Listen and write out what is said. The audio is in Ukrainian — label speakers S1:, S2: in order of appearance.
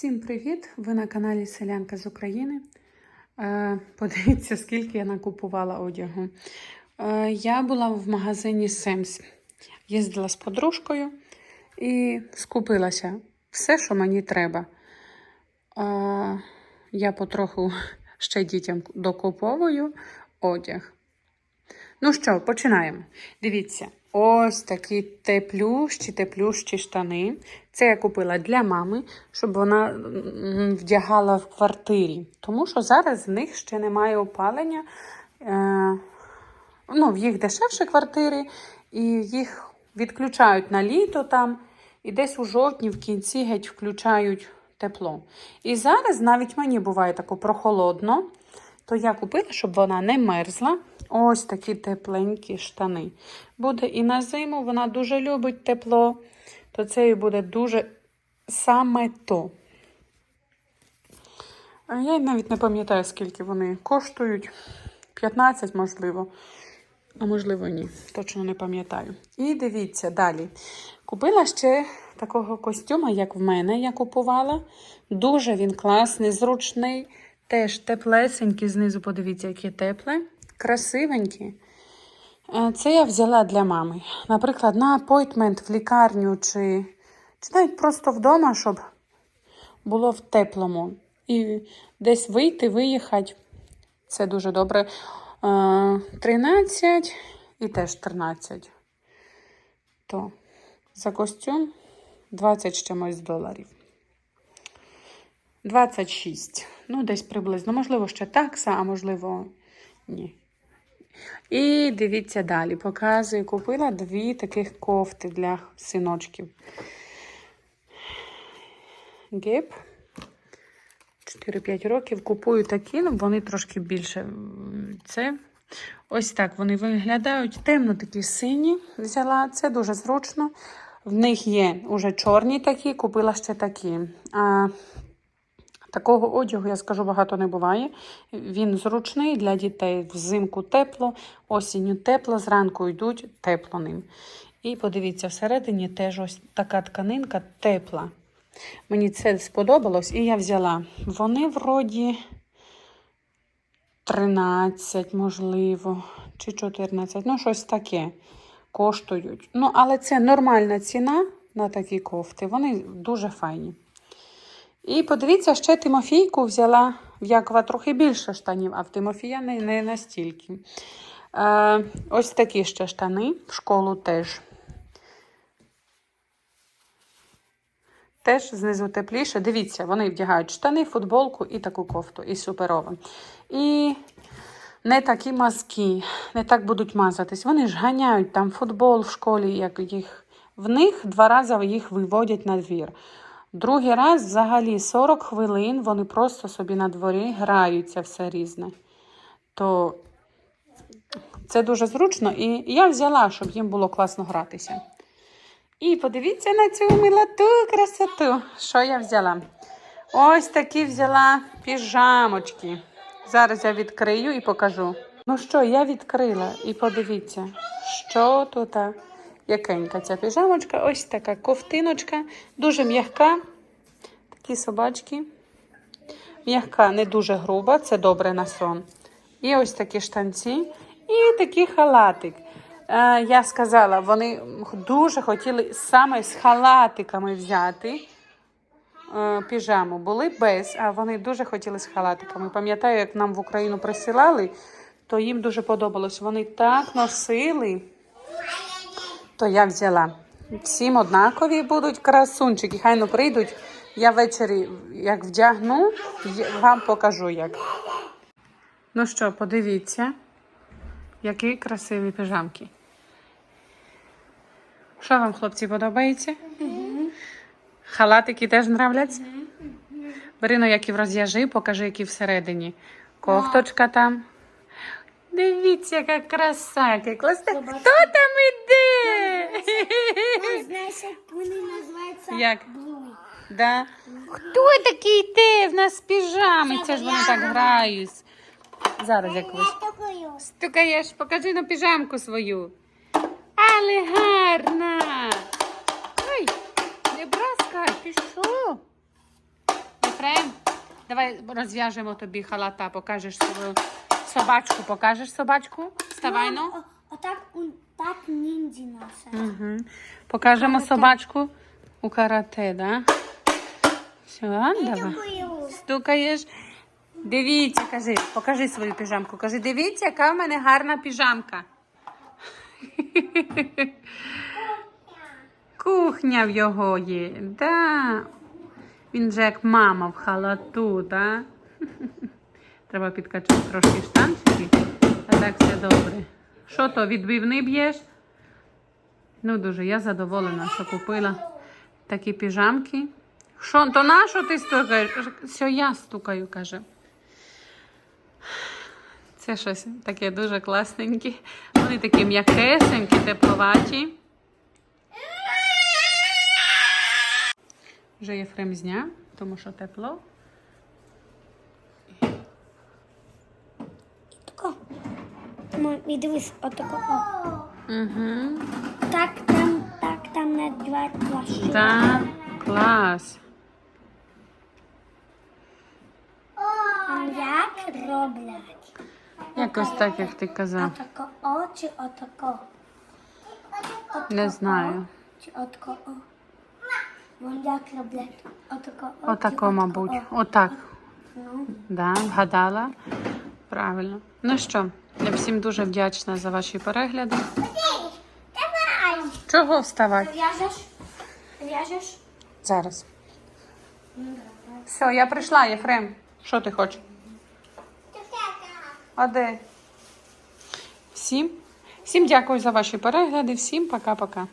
S1: Всім привіт! Ви на каналі Селянка з України. Е, подивіться, скільки я накупувала одягу. Е, я була в магазині Семс. Їздила з подружкою і скупилася все, що мені треба. Е, я потроху ще дітям докуповую одяг. Ну що, починаємо. Дивіться, ось такі теплющі, теплющі штани. Це я купила для мами, щоб вона вдягала в квартирі. Тому що зараз в них ще немає опалення. Е, ну, в їх дешевші квартири, і їх відключають на літо там, і десь у жовтні в кінці геть включають тепло. І зараз навіть мені буває тако прохолодно, то я купила, щоб вона не мерзла. Ось такі тепленькі штани. Буде і на зиму, вона дуже любить тепло, то це і буде дуже саме то. Я навіть не пам'ятаю, скільки вони коштують. 15, можливо. А можливо, ні. Точно не пам'ятаю. І дивіться далі. Купила ще такого костюма, як в мене, я купувала. Дуже він класний, зручний. Теж теплесенький, знизу, подивіться, яке тепле. Красивенький. Е, Це я взяла для мами. Наприклад, на апойтмент в лікарню чи, чи навіть просто вдома, щоб було в теплому. І десь вийти, виїхати. Це дуже добре. Е, 13 і теж 13. То за костюм 20 з чимось доларів. 26. Ну, десь приблизно. Можливо, ще такса, а можливо, ні. І дивіться далі. Показую, купила дві таких кофти для синочків. Геп. 4-5 років. Купую такі, ну, вони трошки більше. Це ось так вони виглядають. Темно такі сині взяла. Це дуже зручно. В них є уже чорні такі, купила ще такі. А, Такого одягу, я скажу, багато не буває. Він зручний для дітей. Взимку тепло, осінню тепло, зранку йдуть тепло ним. І подивіться, всередині теж ось така тканинка тепла. Мені це сподобалось, і я взяла. Вони вроді 13, можливо, чи 14, ну щось таке коштують. Ну, але це нормальна ціна на такі кофти. Вони дуже файні. І подивіться, ще Тимофійку взяла в Якова трохи більше штанів, а в Тимофія не, не настільки. Е, ось такі ще штани в школу теж. Теж знизу тепліше. Дивіться, вони вдягають штани, футболку і таку кофту, і суперово. І не такі мазки, не так будуть мазатись. Вони ж ганяють там футбол в школі, як їх. В них два рази їх виводять на двір. Другий раз взагалі 40 хвилин вони просто собі на дворі граються все різне. То це дуже зручно, і я взяла, щоб їм було класно гратися. І подивіться на цю милоту, красоту. Що я взяла? Ось такі взяла піжамочки. Зараз я відкрию і покажу. Ну що, я відкрила і подивіться, що тут. Якенька ця піжамочка, ось така ковтиночка, дуже м'яка. Такі собачки. М'яка, не дуже груба, це добре на сон. І ось такі штанці, і такий халатик. Е, я сказала, вони дуже хотіли саме з халатиками взяти е, піжаму. Були без, а вони дуже хотіли з халатиками. Пам'ятаю, як нам в Україну присилали, то їм дуже подобалось. Вони так носили то я взяла. Всім однакові будуть красунчики. Хай ну прийдуть. Я ввечері, як вдягну, вам покажу як. Ну що, подивіться, які красиві піжамки. Що вам, хлопці, подобається? Халатики теж нравляться? Берино, які розв'яжи, покажи, які всередині. Кофточка там. Дивіться, яка краса, яка класна. Хто там іде?
S2: Знаєш, як вони називаються?
S1: Як? Да. Хто такий йде? В нас піжами. Це ж вони так грають. Зараз якось.
S2: Такою.
S1: Стукаєш, покажи на піжамку свою. Але гарна. Ой, не браскай, ти що? Єфрем, давай розв'яжемо тобі халата, покажеш свою собачку. Покажеш собачку? Вставай, ну.
S2: О- Отак, он так ніндзі носить.
S1: Угу. Покажемо собачку у карате, да? Все, давай. Стукаєш. Дивіться, кажи, покажи свою піжамку. Кажи, дивіться, яка в мене гарна піжамка. Кухня в його є. Да. Він же як мама в халату, да? Треба підкачати трошки штанчики. А так все добре. Що то, відбивний б'єш? Ну, дуже, я задоволена, що купила такі піжамки. Що, то на що ти стукаєш? Все, я стукаю, каже. Це щось таке дуже класненьке. Вони такі м'якесенькі, тепловаті. Вже Єфрем зняв, тому що тепло.
S2: Тако. Ну, і дивись, отако. О.
S1: Угу.
S2: Так там, так там надівають плащ.
S1: Так, клас.
S2: Як роблять?
S1: Якось так, як ти казав.
S2: Отако о чи отако?
S1: Не знаю.
S2: Чи отако о? Як роблять? Отако о.
S1: Отако, мабуть.
S2: о?
S1: Отак.
S2: Ну.
S1: Да, вгадала. Правильно. Ну що, я всім дуже вдячна за ваші перегляди.
S2: Давай.
S1: Чого вставати?
S2: В'яжеш? В'яжеш?
S1: Зараз. Все, я прийшла, Єфрем. Що ти хочеш? А де? Всім, всім дякую за ваші перегляди. Всім пока-пока.